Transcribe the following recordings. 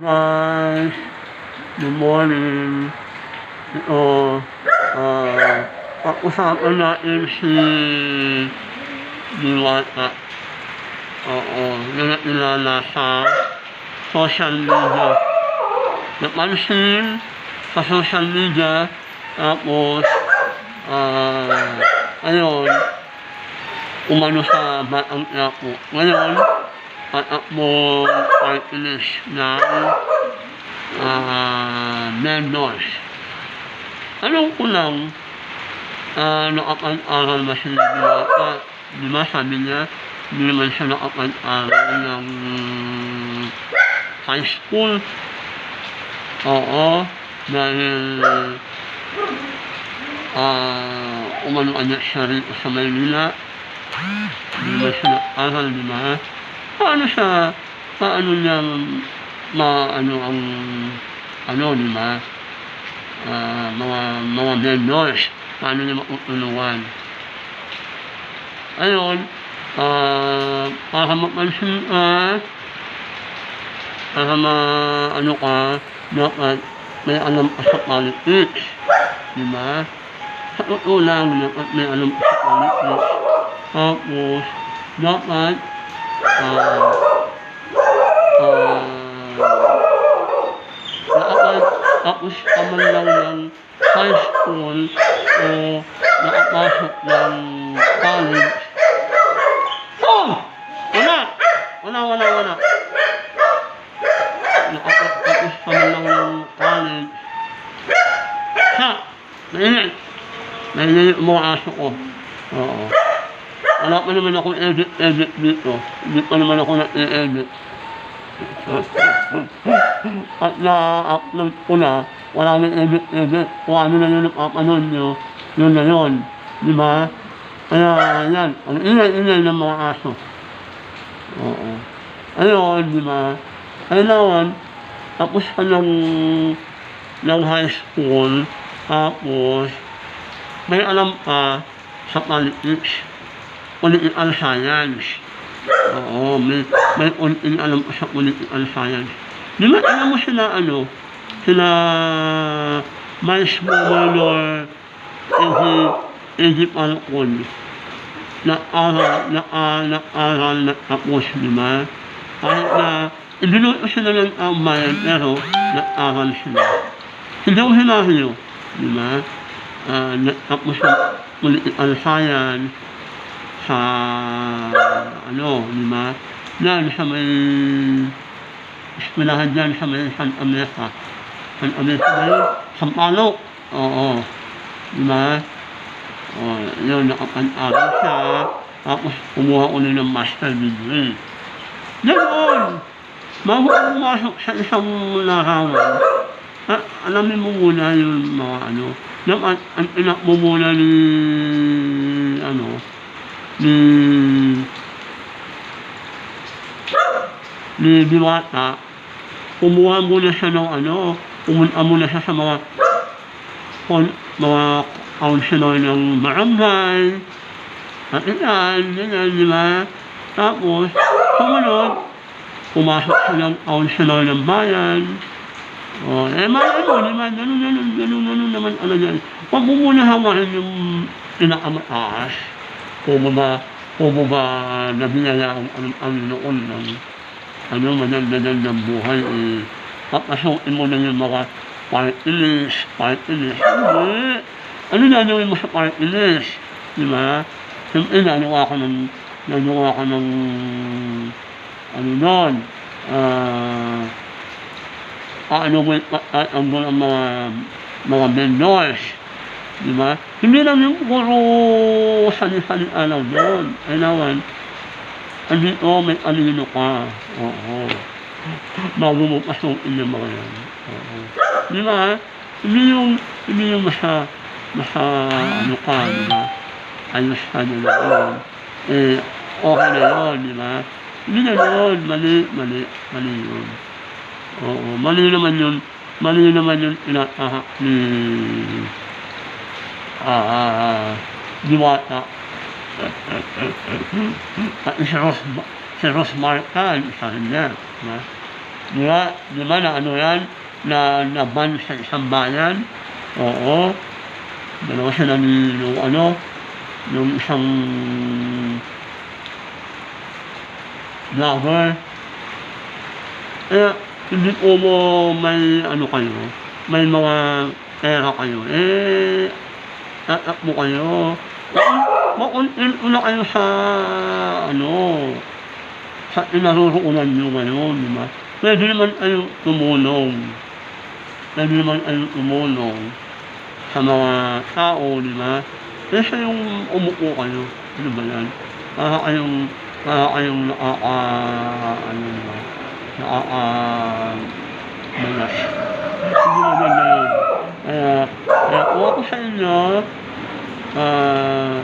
Guys, good morning. Ito, ah, pag-usapan natin si Diwata. Oo, na nakilala sa social media. Napansin sa social media, tapos, ah, ayun, umano sa Batang Quiapo. Ngayon, patakbong party list ng ah, members. Alam ko lang, ah, nakapag-aral ba siya ng Diwata? Di ba sabi niya, hindi naman siya nakapag-aral ng high school. Oo, dahil ah, umano-ano siya rito sa Maynila. Hindi ba siya nag-aral, di ba? Paano siya, paano niya maano ang, ano, di ba? Ah, mga, mga vendors, paano niya matutulungan. Ayun, ah, para mapansin ka, para ma, ano ka, dapat may alam ka sa politics. Di ba? Sa totoo lang, dapat may alam ka sa politics. Tapos, dapat, ah, ah, dapat tapos ka man lang ng high school o nakapasok ng college. Oh! Wala! Wala, wala, wala. Nakapagtapos ka man lang ng college. Ha! Maingay yung mga aso ko. Oo. Wala pa naman akong edit-edit dito. Hindi pa naman ako na-edit. At na-upload ko na, wala nang edit-edit. Kung ano na yun napapanood nyo, yun na yun. Di ba? Kaya yan, ang ingay-ingay ng mga aso. Oo. Ayun, di ba? Kailangan, tapos ka ng, ng high school, tapos, may alam ka sa politics, political science. Oo, may, may unting alam ka sa political science. Di ba, alam mo sila, ano, sila, Vice Governor, Ezi, Ezi Falcon, na-aral, na-aral, na-aral, na-tapos, di ba? Kahit na, ibinuto sila ng tambayan, pero, na-aral sila. Hindi ko sinabi di ba? Ah, natapos ng political science sa, ano, di ba? Yan, sa may, eskwelahan dyan sa may San America. San America ba yun? Sampalo. Oo. Di ba? Oh, yun, nakapag-aral siya. Tapos, kumuha ko na ng master degree. Ganoon! Bago pumasok sa isang larawan, ah, alamin mo muna yung mga ano, dapat ang inak mo muna ni, ano, ni, ni Diwata, kumuha muna siya ng ano, pumunta muna siya sa mga, kon, mga counselor ng barangay, at yan, ganyan, di ba? Tapos, sumunod, pumasok siya ng counselor ng bayan, Oh, eh, malay mo, ba? Ganun, ganun, ganun, ganun naman, ano yan. Huwag mo muna hawain yung pinakamataas. Kung mo ba, kung mo ba nabiyayaan ang Panginoon ng ano, maganda-gandang buhay, eh, papasukin mo na yung mga party list. Hindi. Ano gagawin mo sa party list? Di ba? Siyempre, nagawa ko ng, nagawa ko ng, ano nun, ah, paano mo ang mga mga mga vendors, di ba? Hindi lang yung puro sali-sali lang doon. Kailangan, andito may alino ka. Oo. Bago mo pasukin yung mga yan. Oo. Di ba? Hindi yung, hindi yung masa, masa, ano ka, di ba? Ayos ka na yun. Eh, okay na yun, di ba? Hindi na yun, mali, mali, mali yun. Oo, mali naman yun. Mali naman yun inatahak ni ah, Diwata. At si Ros, si Ros Marcan, sa kanya. Diba? Di ba? Di ba na ano yan? Na naban sa isang bayan? Oo. Dalawa sila ni yung ano, yung isang vlogger. Eh, hindi po mo may ano kayo, may mga pera kayo. Eh, tatakbo kayo. Makuntin na kayo sa ano, sa inaruruunan nyo ngayon, di ba? Pwede naman kayo tumulong. Pwede naman kayo tumulong sa mga tao, di ba? Kesa yung umupo kayo, ano ba yan? Para kayong, para kayong nakaka, ano ba? Nakaka, malas. Hindi maganda yun. Kaya kung ako sa inyo, ah,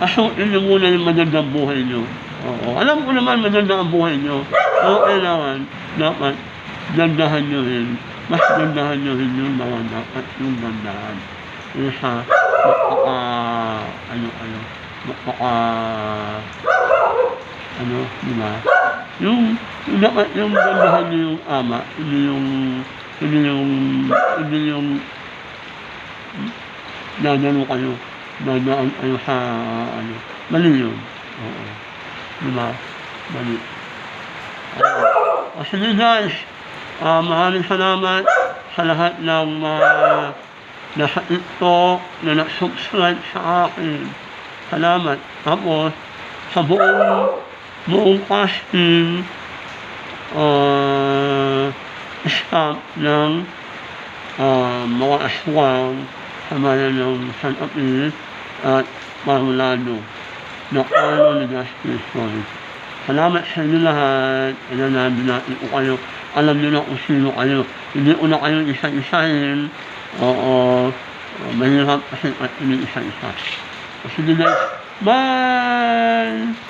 Asukin niyo muna yung magandang buhay niyo. Oo. Alam ko naman maganda ang buhay niyo. Pero kailangan, dapat, gandahan niyo rin. Mas gandahan niyo rin yung mga dapat yung gandahan. Kaysa, magpaka, ano, ano, magpaka, ano, di ba? Yung, yung dapat yung gandahan niyo yung ama, hindi yung, hindi yung, hindi yung, dadalo kayo, dadaan kayo sa, ano, mali yun. Oo. Di ba? Mali. O sige guys, ah maraming salamat sa lahat ng mga nasa TikTok na nag-subscribe sa akin. Salamat. Tapos, sa buong, buong casting, ah, staff ng ah, mga aswang sa bayan ng San Apil at Marulado na ano ni Boy. Salamat sa inyo lahat. Ayan na, binati ko kayo. Alam niyo na kung sino kayo. Hindi ko na kayo isa-isahin. Oo. Uh, mahirap kasi at ini isa-isa. Sige guys. Bye!